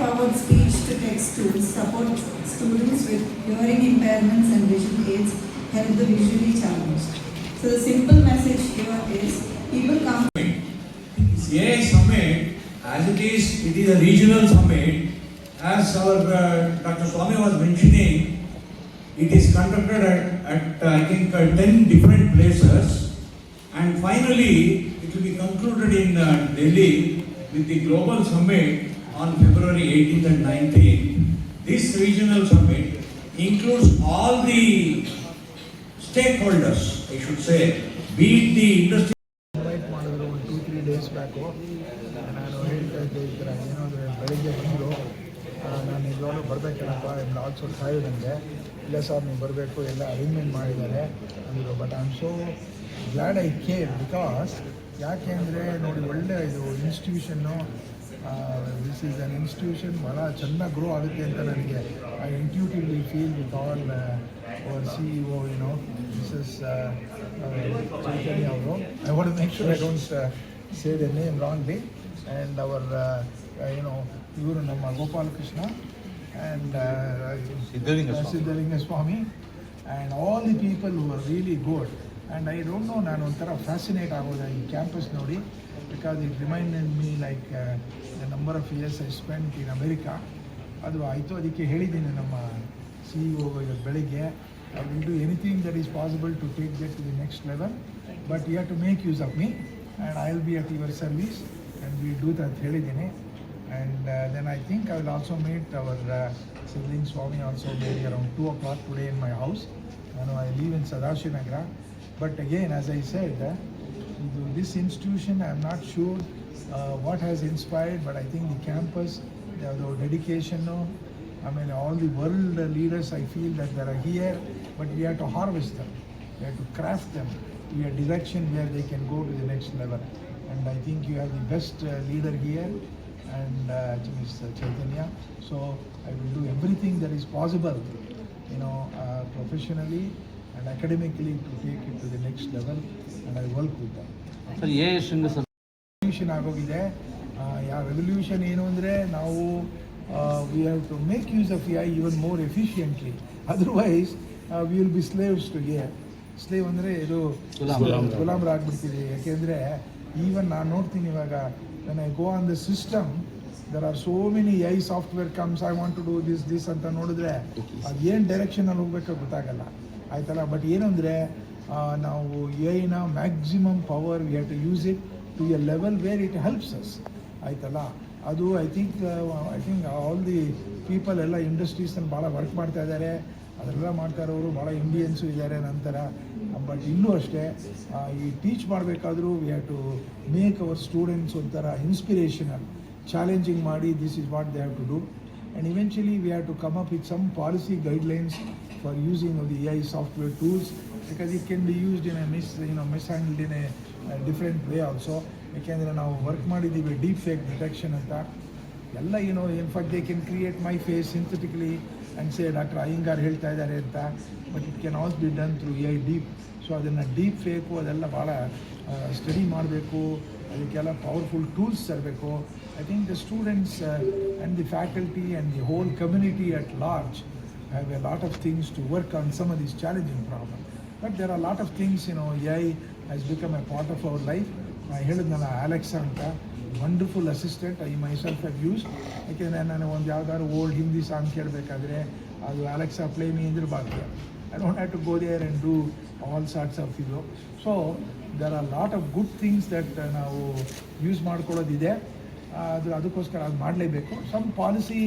Speech-to-text tools support students with hearing impairments and vision aids help the visually challenged. So the simple message here is people come AI summit, as it is, it is a regional summit. As our uh, Dr. Swami was mentioning, it is conducted at, at uh, I think, uh, 10 different places. And finally, it will be concluded in uh, Delhi with the global summit on February 18th and 19th. This regional summit includes all the stakeholders, I should say, be it the industry. Days back ನಾನು ಹೇಳ್ತಾ ಇದ್ದೆ ಈ ಥರ ಬೆಳಿಗ್ಗೆ ಬಂದರು ನಾನು ನಿಜವಾಗ್ಲೂ ಬರಬೇಕಲ್ಲಪ್ಪ ಎಂಬ ಆಲ್ಸೋ ಟೈರ್ಡ್ ಇಲ್ಲ ಸರ್ ನೀವು ಬರಬೇಕು ಎಲ್ಲ ಅರೇಂಜ್ಮೆಂಟ್ ಮಾಡಿದ್ದಾರೆ ಅಂದರು but I am so glad I care because ಯಾಕೆ ಅಂದರೆ ನೋಡಿ ಒಳ್ಳೆ ಇದು ಇನ್ಸ್ಟಿಟ್ಯೂಷನ್ನು ದಿಸ್ ಈಸ್ ಅನ್ ಇನ್ಸ್ಟಿಟ್ಯೂಷನ್ ಭಾಳ ಚೆನ್ನಾಗಿ ಗ್ರೋ ಆಗುತ್ತೆ ಅಂತ ನನಗೆ. I intuitively feel with all our C E O ಏನೋ ಮಿಸಸ್ ಚೈತನ್ಯ ಅವರು. I want make sure I don't say the name wrongly and our ಏನೋ ಇವರು ನಮ್ಮ Gopalakrishna and Siddhalinga Swami. Siddhalinga Swami. And all the people who are really good and I don't know ನಾನು ಒಂಥರ fascinate ಆಗೋದು ಈ campus ನೋಡಿ. Because reminded me me like the number of years I spent in America. ಅದು ಆಯಿತು ಅದಕ್ಕೆ ಹೇಳಿದ್ದೀನಿ ನಮ್ಮ ಸಿ ಇ ಇವತ್ತು ಬೆಳಿಗ್ಗೆ I will do anything that is possible to take that to the next level but you have to make use of me and I will be at your service and we do ಅಂತ ಹೇಳಿದ್ದೀನಿ and then I think I will also meet our our Swami also Swami also maybe around 2 o'clock today in my house. I know I live in Sadashivanagara. But again, as this institution, I'm not sure uh, what has inspired, but I think the campus, the, the dedication, I mean, all the world leaders, I feel that they are here, but we have to harvest them. We have to craft them to a direction where they can go to the next level. And I think you have the best uh, leader here, and uh, Mr. Chaitanya. So I will do everything that is possible, you know, uh, professionally and academically to take it to the next level, and I work with them. Sir a revolution ಆಗೋಗಿದೆ. ಯಾವ revolution ಏನು ಅಂದರೆ ನಾವು we have to make use of I even more efficiently otherwise we will be slaves to a slave ಅಂದರೆ ಇದು ಗುಲಾಮರ. ಆಗಿಬಿಡ್ತೀವಿ ಯಾಕೆಂದರೆ even ನಾನು ನೋಡ್ತೀನಿ ಇವಾಗ ನನ್ನ I go on the system there are so many I software comes I want to do this this ಅಂತ ನೋಡಿದ್ರೆ ಅದು ಏನು ಡೈರೆಕ್ಷನಲ್ಲಿ ಹೋಗ್ಬೇಕೋ ಗೊತ್ತಾಗಲ್ಲ. ಆಯ್ತಲ್ಲ? ಬಟ್ ಏನಂದರೆ ನಾವು ಎ ಐನ maximum power we have to use it to a level where it helps us ಆಯ್ತಲ್ಲ? ಅದು I think I think all the people ಎಲ್ಲ ಇಂಡಸ್ಟ್ರೀಸಲ್ಲಿ ಭಾಳ ವರ್ಕ್ ಮಾಡ್ತಾ ಇದ್ದಾರೆ. ಅದೆಲ್ಲ ಮಾಡ್ತಾ ಇರೋರು ಭಾಳ ಇಂಡಿಯನ್ಸು ಇದ್ದಾರೆ ನಂತರ. ಬಟ್ ಇನ್ನೂ ಅಷ್ಟೇ ಈ teach ಮಾಡಬೇಕಾದ್ರೂ we have to make our students ಒಂಥರ ಇನ್ಸ್ಪಿರೇಷನಲ್ ಚಾಲೆಂಜಿಂಗ್ ಮಾಡಿ this is what they have to do and eventually we have to come up with some policy guidelines for using of the AI I software tools because it be used in in a miss know miss in a, a different way also. ಯಾಕೆಂದರೆ ನಾವು work ಮಾಡಿದ್ದೀವಿ deep fake detection ಅಂತ. ಎಲ್ಲ ಏನೋ in fact they can create my face synthetically and say doctor Iyengar ಹೇಳ್ತಾ ಇದ್ದಾರೆ ಅಂತ. But it can also be done through a I deep so ಅದನ್ನು ಡೀಪ್ ಫೇಕು ಅದೆಲ್ಲ ಭಾಳ ಸ್ಟಡಿ ಮಾಡಬೇಕು. ಅದಕ್ಕೆಲ್ಲ ಪವರ್ಫುಲ್ ಟೂಲ್ಸ್ ತರಬೇಕು. I think the students and the faculty and the whole community at large have a lot of things to work on some of these challenging problems. But there are a lot of things, you know, AI has become a part of our life. I ಹೇಳಿದ್ನಲ್ಲ Alexa ಅಂತ wonderful assistant I myself have use ಯಾಕೆಂದರೆ ನಾನು ಒಂದು ಯಾವ್ದಾದ್ರು old Hindi song ಕೇಳಬೇಕಾದ್ರೆ ಅದು Alexa play me ಅಂದ್ರೆ ಬಾಕಿ I don't have to go there and do all sorts of ಇದು so there are lot of good things that ನಾವು ಯೂಸ್ ಮಾಡ್ಕೊಳ್ಳೋದಿದೆ. ಅದು ಅದಕ್ಕೋಸ್ಕರ ಅದು ಮಾಡಲೇಬೇಕು. Some policy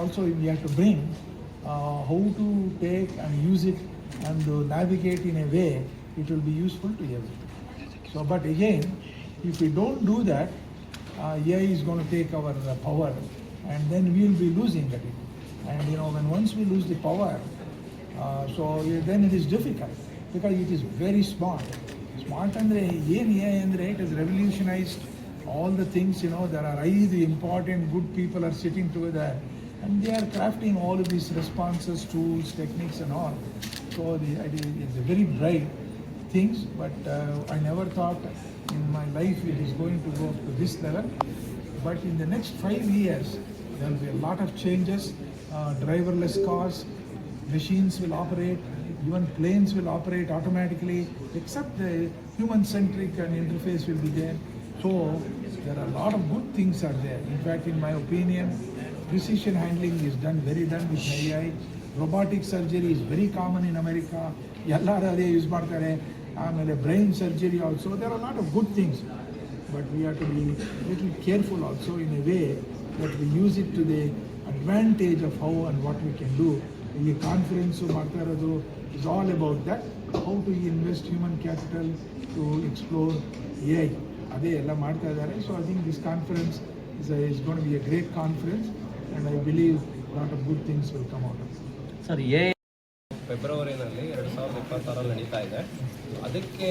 also we have to bring how to take and use it and uh, navigate in a way it will be useful to everyone. So, but again, if we don't do that, uh, AI is going to take our uh, power and then we will be losing at it. And you know, when once we lose the power, uh, so yeah, then it is difficult because it is very smart. Smart ಅಂದ್ರೆ ಏನು A ಅಂದರೆ it is revolutionised all the things, you know, there are ಐದು important good people are sitting together and they are crafting all of these responses, tools, techniques and all. So the, it is very bright things, but uh, I never thought in my life it is going to go up to this level. But in the next five years, there will be a lot of changes. Uh, driverless cars, machines will operate, even planes will operate automatically, except the human-centric and interface will be there. So there are a lot of good things are there. In fact, in my opinion, precision handling is done, very done with AI. Robotic surgery is very common in America. ಎಲ್ಲರೂ ಅದೇ use ಮಾಡ್ತಾರೆ. ಆಮೇಲೆ brain surgery also there are lot of good things but we have to be little careful also in a way that we use it to the advantage of how and what we can do ಈ conference ಮಾಡ್ತಾ ಇರೋದು is all about that how to invest human capital to explore a I ಅದೇ ಎಲ್ಲ ಮಾಡ್ತಾ ಇದ್ದಾರೆ. So I think this conference is is gonna be a great conference and I believe lot of good things will come out sir a ಫೆಬ್ರವರಿನಲ್ಲಿ ಎರಡು ಸಾವಿರದ ಇಪ್ಪತ್ತಾರಲ್ಲಿ ನಡೀತಾ ಇದೆ. ಅದಕ್ಕೆ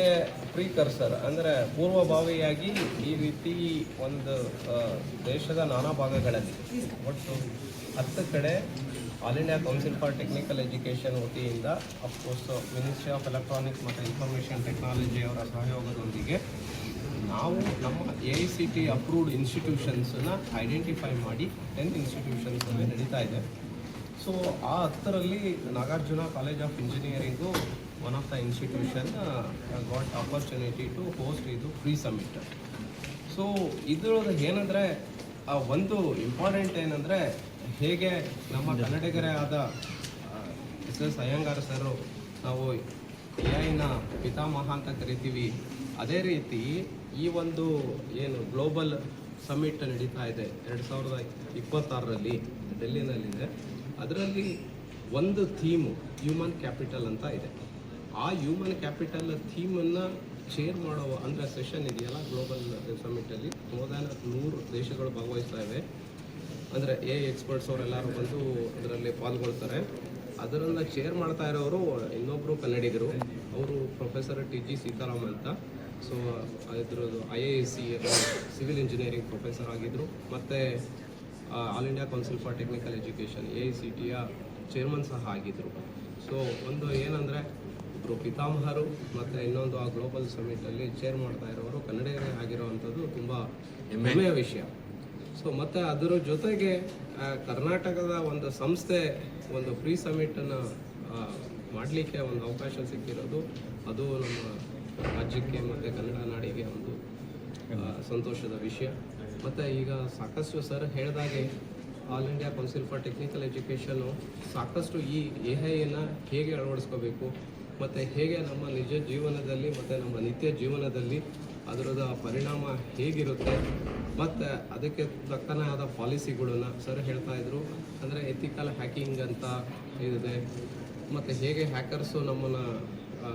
ಪ್ರೀಕರ್ಸರ್ ಅಂದರೆ ಪೂರ್ವಭಾವಿಯಾಗಿ ಈ ರೀತಿ ಒಂದು ದೇಶದ ನಾನಾ ಭಾಗಗಳಲ್ಲಿ ಒಟ್ಟು ಹತ್ತು ಕಡೆ all India council for technical education ವತಿಯಿಂದ of course ministry of electronics ಮತ್ತು ಇನ್ಫಾರ್ಮೇಷನ್ ಟೆಕ್ನಾಲಜಿ ಅವರ ಸಹಯೋಗದೊಂದಿಗೆ ನಾವು ನಮ್ಮ A I C T approved ಇನ್ಸ್ಟಿಟ್ಯೂಷನ್ಸನ್ನು identify ಮಾಡಿ ಟೆನ್ ಇನ್ಸ್ಟಿಟ್ಯೂಷನ್ಸ್ ನಡೀತಾ ಇದೆ. ಸೊ ಆ ಹತ್ತರಲ್ಲಿ Nagarjuna college of engineering one of the institution got opportunity to host ಇದು ಫ್ರೀ ಸಮಿಟ್ ಸೊ ಇದ್ರದ್ದು ಏನಂದರೆ ಒಂದು ಇಂಪಾರ್ಟೆಂಟ್ ಏನಂದರೆ, ಹೇಗೆ ನಮ್ಮ ಕನ್ನಡಿಗರೇ ಆದ ಎಸ್ ಎಸ್ ಅಯ್ಯಂಗಾರ್ ಸರು, ನಾವು ಎ ಐನ ಪಿತಾಮಹ ಅಂತ ಕರಿತೀವಿ. ಅದೇ ರೀತಿ ಈ ಒಂದು ಏನು ಗ್ಲೋಬಲ್ ಸಮಿಟ್ ನಡೀತಾ ಇದೆ ಎರಡು ಸಾವಿರದ ಇಪ್ಪತ್ತಾರರಲ್ಲಿ ಡೆಲ್ಲಿನಲ್ಲಿದೆ. ಅದರಲ್ಲಿ ಒಂದು ಥೀಮು ಹ್ಯೂಮನ್ ಕ್ಯಾಪಿಟಲ್ ಅಂತ ಇದೆ. ಆ ಹ್ಯೂಮನ್ ಕ್ಯಾಪಿಟಲ್ ಥೀಮನ್ನು ಶೇರ್ ಮಾಡೋ ಅಂದರೆ ಸೆಷನ್ ಇದೆಯಲ್ಲ ಗ್ಲೋಬಲ್ ಸಮಿಟಲ್ಲಿ ದ್ಯಾನ್ ನೂರು ದೇಶಗಳು ಭಾಗವಹಿಸ್ತಾ ಇವೆ. ಅಂದರೆ ಎ ಎಕ್ಸ್ಪರ್ಟ್ಸ್ ಅವರೆಲ್ಲರೂ ಬಂದು ಅದರಲ್ಲಿ ಪಾಲ್ಗೊಳ್ತಾರೆ. ಅದರನ್ನು ಚೇರ್ ಮಾಡ್ತಾ ಇರೋರು ಇನ್ನೊಬ್ಬರು ಕನ್ನಡಿಗರು. ಅವರು ಪ್ರೊಫೆಸರ್ ಟಿ ಜಿ ಸೀತಾರಾಮ್ ಅಂತ. ಸೊ ಇದ್ರದ್ದು I A S C civil engineering professor ಆಗಿದ್ದರು ಮತ್ತು all India council for technical education A I C ಟಿಯ chairman ಸಹ ಆಗಿದ್ದರು ಸೊ ಒಂದು ಏನಂದರೆ ಒಬ್ಬರು ಪಿತಾಮಹರು ಮತ್ತು ಇನ್ನೊಂದು ಆ ಗ್ಲೋಬಲ್ ಸಮಿಟಲ್ಲಿ ಚೇರ್ ಮಾಡ್ತಾ ಇರೋರು ಕನ್ನಡಿಗರೇ ಆಗಿರೋವಂಥದ್ದು ತುಂಬ ಹೆಮ್ಮೆಯ ವಿಷಯ. ಸೊ ಮತ್ತು ಅದರ ಜೊತೆಗೆ ಕರ್ನಾಟಕದ ಒಂದು ಸಂಸ್ಥೆ ಒಂದು ಫ್ರೀ ಸಮಿಟನ್ನು ಮಾಡಲಿಕ್ಕೆ ಒಂದು ಅವಕಾಶ ಸಿಕ್ಕಿರೋದು ಅದು ನಮ್ಮ ರಾಜ್ಯಕ್ಕೆ ಮತ್ತು ಕನ್ನಡ ನಾಡಿಗೆ ಒಂದು ಸಂತೋಷದ ವಿಷಯ. ಮತ್ತು ಈಗ ಸಾಕಷ್ಟು ಸರ್ ಹೇಳಿದಾಗೆ all India council for technical education ಸಾಕಷ್ಟು ಈ ಎ ಐಯನ್ನು ಹೇಗೆ ಅಳವಡಿಸ್ಕೋಬೇಕು, ಮತ್ತು ಹೇಗೆ ನಮ್ಮ ನಿಜ ಜೀವನದಲ್ಲಿ ಮತ್ತು ನಮ್ಮ ನಿತ್ಯ ಜೀವನದಲ್ಲಿ ಅದರದ ಪರಿಣಾಮ ಹೇಗಿರುತ್ತೆ, ಮತ್ತು ಅದಕ್ಕೆ ತಕ್ಕನೇ ಆದ ಪಾಲಿಸಿಗಳನ್ನ ಸರ್ ಹೇಳ್ತಾ ಇದ್ರು. ಅಂದರೆ ಎಥಿಕಲ್ ಹ್ಯಾಕಿಂಗ್ ಅಂತ ಇದೆ, ಮತ್ತು ಹೇಗೆ ಹ್ಯಾಕರ್ಸು ನಮ್ಮನ್ನು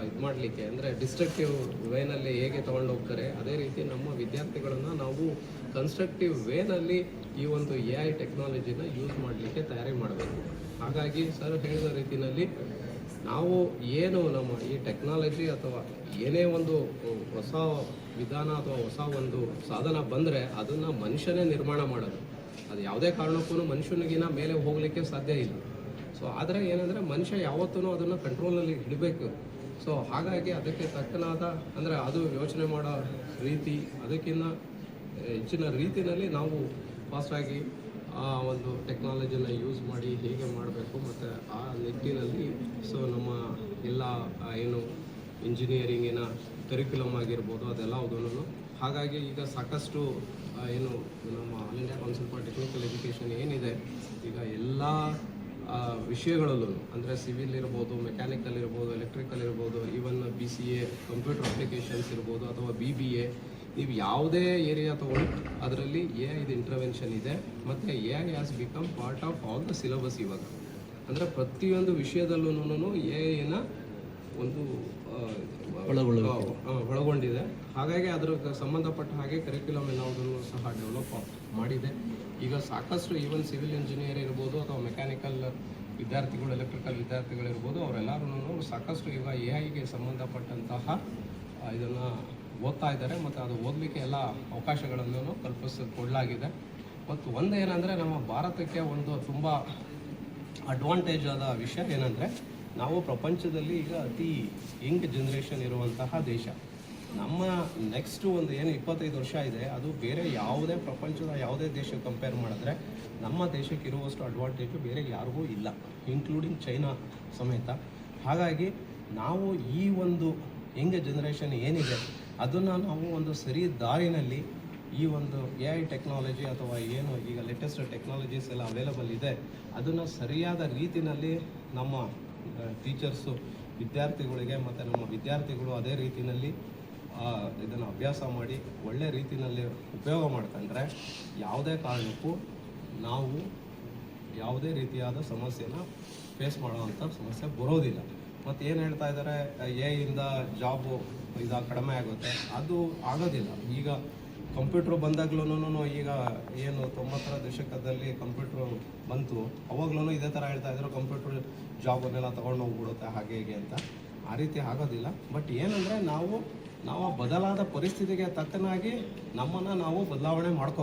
ಇದು ಮಾಡಲಿಕ್ಕೆ. ಅಂದರೆ ಡಿಸ್ಟ್ರಕ್ಟಿವ್ ವೇನಲ್ಲಿ ಹೇಗೆ ತಗೊಂಡು ಹೋಗ್ತಾರೆ, ಅದೇ ರೀತಿ ನಮ್ಮ ವಿದ್ಯಾರ್ಥಿಗಳನ್ನು ನಾವು ಕನ್ಸ್ಟ್ರಕ್ಟಿವ್ ವೇನಲ್ಲಿ ಈ ಒಂದು ಎ ಐ ಟೆಕ್ನಾಲಜಿನ ಯೂಸ್ ಮಾಡಲಿಕ್ಕೆ ತಯಾರಿ ಮಾಡಬೇಕು. ಹಾಗಾಗಿ ಸರ್ ಹೇಳಿದ ರೀತಿಯಲ್ಲಿ ನಾವು ಏನು ನಮ್ಮ ಈ ಟೆಕ್ನಾಲಜಿ ಅಥವಾ ಏನೇ ಒಂದು ಹೊಸ ವಿಧಾನ ಅಥವಾ ಹೊಸ ಒಂದು ಸಾಧನ ಬಂದರೆ ಅದನ್ನು ಮನುಷ್ಯನೇ ನಿರ್ಮಾಣ ಮಾಡೋದು. ಅದು ಯಾವುದೇ ಕಾರಣಕ್ಕೂ ಮನುಷ್ಯನಿಗಿನ ಮೇಲೆ ಹೋಗಲಿಕ್ಕೆ ಸಾಧ್ಯ ಇಲ್ಲ. ಸೊ ಆದರೆ ಏನಂದರೆ ಮನುಷ್ಯ ಯಾವತ್ತೂ ಅದನ್ನು ಕಂಟ್ರೋಲಲ್ಲಿ ಇಡಬೇಕು. ಸೊ ಹಾಗಾಗಿ ಅದಕ್ಕೆ ತಕ್ಕನಾದ, ಅಂದರೆ ಅದು ಯೋಚನೆ ಮಾಡೋ ರೀತಿ ಅದಕ್ಕಿಂತ ಹೆಚ್ಚಿನ ರೀತಿಯಲ್ಲಿ ನಾವು ಫಾಸ್ಟಾಗಿ ಆ ಒಂದು ಟೆಕ್ನಾಲಜಿನ ಯೂಸ್ ಮಾಡಿ ಹೇಗೆ ಮಾಡಬೇಕು ಮತ್ತು ಆ ನಿಟ್ಟಿನಲ್ಲಿ ಸೊ ನಮ್ಮ ಎಲ್ಲ ಏನು ಇಂಜಿನಿಯರಿಂಗಿನ ಕರಿಕ್ಯುಲಮ್ ಆಗಿರ್ಬೋದು ಅದೆಲ್ಲದನ್ನು ಹಾಗಾಗಿ ಈಗ ಸಾಕಷ್ಟು ಏನು, ನಮ್ಮ all India council for technical education ಏನಿದೆ, ಈಗ ಎಲ್ಲ ವಿಷಯಗಳಲ್ಲೂ, ಅಂದರೆ ಸಿವಿಲ್ ಇರ್ಬೋದು ಮೆಕ್ಯಾನಿಕಲ್ ಇರ್ಬೋದು ಎಲೆಕ್ಟ್ರಿಕಲ್ ಇರ್ಬೋದು even B C A computer applications ಇರ್ಬೋದು, ಅಥವಾ ಬಿ ಬಿ ಎ ನೀವು ಯಾವುದೇ ಏರಿಯಾ ತೊಗೊಂಡು ಅದರಲ್ಲಿ ಎ ಐದು ಇಂಟರ್ವೆನ್ಷನ್ ಇದೆ, ಮತ್ತು A I has become part of all the syllabus ಇವಾಗ. ಅಂದರೆ ಪ್ರತಿಯೊಂದು ವಿಷಯದಲ್ಲೂ ಎ ಐನ ಒಂದು ಒಳಗೊಂಡಿದೆ. ಹಾಗಾಗಿ ಅದರ ಸಂಬಂಧಪಟ್ಟ ಹಾಗೆ ಕರಿಕ್ಯುಲಮ್ ಎಲ್ಲವುದನ್ನು ಸಹ ಡೆವಲಪ್ ಮಾಡಿದೆ. ಈಗ ಸಾಕಷ್ಟು ಈವನ್ ಸಿವಿಲ್ ಇಂಜಿನಿಯರ್ ಇರ್ಬೋದು ಅಥವಾ ಮೆಕ್ಯಾನಿಕಲ್ ವಿದ್ಯಾರ್ಥಿಗಳು ಎಲೆಕ್ಟ್ರಿಕಲ್ ವಿದ್ಯಾರ್ಥಿಗಳಿರ್ಬೋದು ಅವರೆಲ್ಲರೂ ಸಾಕಷ್ಟು ಈಗ ಎ ಐಗೆ ಸಂಬಂಧಪಟ್ಟಂತಹ ಇದನ್ನು ಓದ್ತಾ ಇದ್ದಾರೆ. ಮತ್ತು ಅದು ಓದಲಿಕ್ಕೆ ಎಲ್ಲ ಅವಕಾಶಗಳನ್ನು ಕಲ್ಪಿಸ ಕೊಡಲಾಗಿದೆ ಮತ್ತು ಒಂದು ಏನಂದರೆ ನಮ್ಮ ಭಾರತಕ್ಕೆ ಒಂದು ತುಂಬ ಅಡ್ವಾಂಟೇಜ್ ಆದ ವಿಷಯ ಏನಂದರೆ ನಾವು ಪ್ರಪಂಚದಲ್ಲಿ ಈಗ ಅತಿ ಯಂಗ್ ಜನ್ರೇಷನ್ ಇರುವಂತಹ ದೇಶ. ನಮ್ಮ ನೆಕ್ಸ್ಟ್ ಒಂದು ಏನು ಇಪ್ಪತ್ತೈದು ವರ್ಷ ಇದೆ, ಅದು ಬೇರೆ ಯಾವುದೇ ಪ್ರಪಂಚದ ಯಾವುದೇ ದೇಶಕ್ಕೆ ಕಂಪೇರ್ ಮಾಡಿದ್ರೆ ನಮ್ಮ ದೇಶಕ್ಕೆ ಇರುವಷ್ಟು ಅಡ್ವಾಂಟೇಜು ಬೇರೆ ಯಾರಿಗೂ ಇಲ್ಲ ಇನ್ಕ್ಲೂಡಿಂಗ್ ಚೈನಾ ಸಮೇತ. ಹಾಗಾಗಿ ನಾವು ಈ ಒಂದು ಯಂಗ್ ಜನ್ರೇಷನ್ ಏನಿದೆ, ಅದನ್ನು ನಾವು ಒಂದು ಸರಿ ದಾರಿನಲ್ಲಿ ಈ ಒಂದು ಎ ಐ ಟೆಕ್ನಾಲಜಿ ಅಥವಾ ಏನು ಈಗ ಲೇಟೆಸ್ಟ್ ಟೆಕ್ನಾಲಜೀಸ್ ಎಲ್ಲ ಅವೈಲಬಲ್ ಇದೆ, ಅದನ್ನು ಸರಿಯಾದ ರೀತಿಯಲ್ಲಿ ನಮ್ಮ ಟೀಚರ್ಸು, ವಿದ್ಯಾರ್ಥಿಗಳಿಗೆ ಮತ್ತು ನಮ್ಮ ವಿದ್ಯಾರ್ಥಿಗಳು ಅದೇ ರೀತಿಯಲ್ಲಿ ಇದನ್ನು ಅಭ್ಯಾಸ ಮಾಡಿ ಒಳ್ಳೆ ರೀತಿಯಲ್ಲಿ ಉಪಯೋಗ ಮಾಡ್ಕೊಂಡ್ರೆ ಯಾವುದೇ ಕಾರಣಕ್ಕೂ ನಾವು ಯಾವುದೇ ರೀತಿಯಾದ ಸಮಸ್ಯೆನ ಫೇಸ್ ಮಾಡೋವಂಥ ಸಮಸ್ಯೆ ಬರೋದಿಲ್ಲ. ಮತ್ತು ಏನು ಹೇಳ್ತಾ ಇದ್ದಾರೆ ಎ ಇಂದ ಜಾಬು ಇದು ಕಡಿಮೆ ಆಗುತ್ತೆ, ಅದು ಆಗೋದಿಲ್ಲ. ಈಗ ಕಂಪ್ಯೂಟ್ರ್ ಬಂದಾಗ್ಲೂ ಈಗ ಏನು ತೊಂಬತ್ತರ ದಶಕದಲ್ಲಿ ಕಂಪ್ಯೂಟ್ರ್ ಬಂತು ಅವಾಗ್ಲೂ ಇದೇ ಥರ ಹೇಳ್ತಾ ಇದ್ರು, ಕಂಪ್ಯೂಟ್ರ್ ಜಾಬನ್ನೆಲ್ಲ ತೊಗೊಂಡು ಹೋಗ್ಬಿಡುತ್ತೆ, ಹಾಗೆ ಹೀಗೆ ಅಂತ. ಆ ರೀತಿ ಆಗೋದಿಲ್ಲ. ಬಟ್ ಏನಂದರೆ ನಾವು ನಾವು ಬದಲಾದ ಪರಿಸ್ಥಿತಿಗೆ ತಕ್ಕನಾಗಿ ನಮ್ಮನ್ನು ನಾವು ಬದಲಾವಣೆ ಮಾಡ್ಕೊ